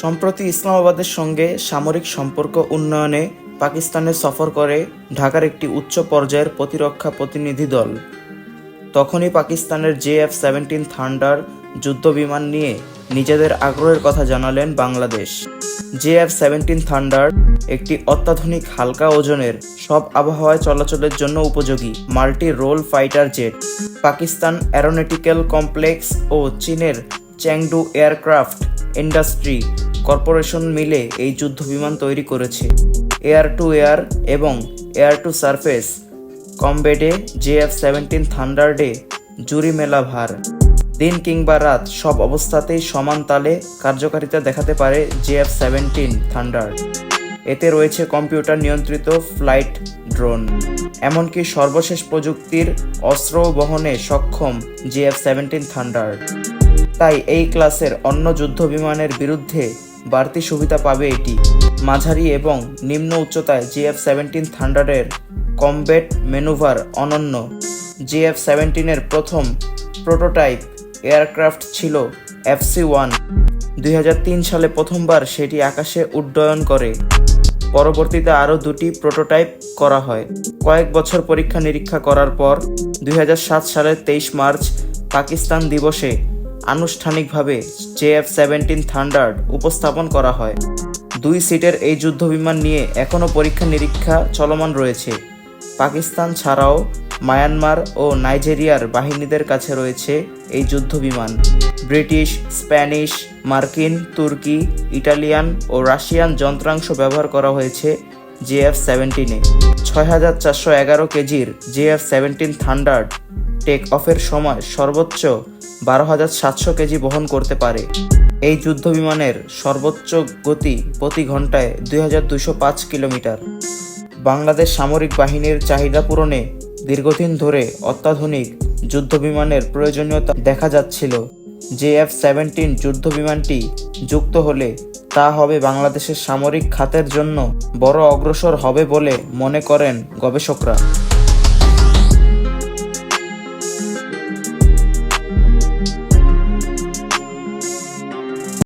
সম্প্রতি ইসলামাবাদের সঙ্গে সামরিক সম্পর্ক উন্নয়নে পাকিস্তানে সফর করে ঢাকার একটি উচ্চ পর্যায়ের প্রতিরক্ষা প্রতিনিধি দল। তখনই পাকিস্তানের জে এফ সেভেন্টিন থান্ডার যুদ্ধবিমান নিয়ে নিজেদের আগ্রহের কথা জানালেন Bangladesh. J F seventeen thunder একটি অত্যাধুনিক হালকা ওজনের সব আবহাওয়ায় চলাচলের জন্য উপযোগী multi role fighter jet. Pakistan aeronautical complex ও চীনের চ্যাংডু এয়ারক্রাফট ইন্ডাস্ট্রি কর্পোরেশন মিলে এই যুদ্ধ বিমান তৈরি করেছে। এয়ার টু এয়ার এবং এয়ার টু সারফেস কমবেডে জেএফ সেভেন্টিন থান্ডারডে জুরি মেলা ভার। দিন কিংবা রাত সব অবস্থাতেই সমান তালে কার্যকারিতা দেখাতে পারে জেএফ সেভেন্টিন থান্ডার। এতে রয়েছে কম্পিউটার নিয়ন্ত্রিত ফ্লাইট ড্রোন। এমনকি সর্বশেষ প্রযুক্তির অস্ত্র বহনে সক্ষম জেএফ সেভেন্টিন থান্ডার। তাই এই ক্লাসের অন্য যুদ্ধ বিমানের বিরুদ্ধে বাড়তি সুবিধা পাবে এটি। মাঝারি এবং নিম্ন উচ্চতায় জিএফ সেভেন্টিন থান্ডারের কমব্যাট মেনুভার অনন্য। জিএফ সেভেন্টিনের প্রথম প্রোটোটাইপ এয়ারক্রাফট ছিল এফসি ওয়ান। দুই হাজার তিন সালে প্রথমবার সেটি আকাশে উড্ডয়ন করে। পরবর্তীতে আরও দুটি প্রোটোটাইপ করা হয়। কয়েক বছর পরীক্ষা নিরীক্ষা করার পর দুই হাজার সাত সালের তেইশ মার্চ পাকিস্তান দিবসে আনুষ্ঠানিকভাবে জেএফ সেভেন্টিন থান্ডার্ড উপস্থাপন করা হয়। দুই সিটের এই যুদ্ধবিমান নিয়ে এখনও পরীক্ষা নিরীক্ষা চলমান রয়েছে। পাকিস্তান ছাড়াও মায়ানমার ও নাইজেরিয়ার বাহিনীদের কাছে রয়েছে এই যুদ্ধবিমান। ব্রিটিশ, স্প্যানিশ, মার্কিন, তুর্কি, ইটালিয়ান ও রাশিয়ান যন্ত্রাংশ ব্যবহার করা হয়েছে জেএফ সেভেন্টিনে। ছয় হাজার চারশো এগারো কেজির জে এফ সেভেন্টিন থান্ডার্ড টেক অফের সময় সর্বোচ্চ বারো হাজার সাতশো কেজি বহন করতে পারে। এই যুদ্ধবিমানের সর্বোচ্চ গতি প্রতি ঘন্টায় দুই হাজার দুশো পাঁচ কিলোমিটার। বাংলাদেশ সামরিক বাহিনীর চাহিদা পূরণে দীর্ঘদিন ধরে অত্যাধুনিক যুদ্ধবিমানের প্রয়োজনীয়তা দেখা যাচ্ছিল। জেএফ সেভেন্টিন যুদ্ধবিমানটি যুক্ত হলে তা হবে বাংলাদেশের সামরিক খাতের জন্য বড় অগ্রসর হবে বলে মনে করেন গবেষকরা।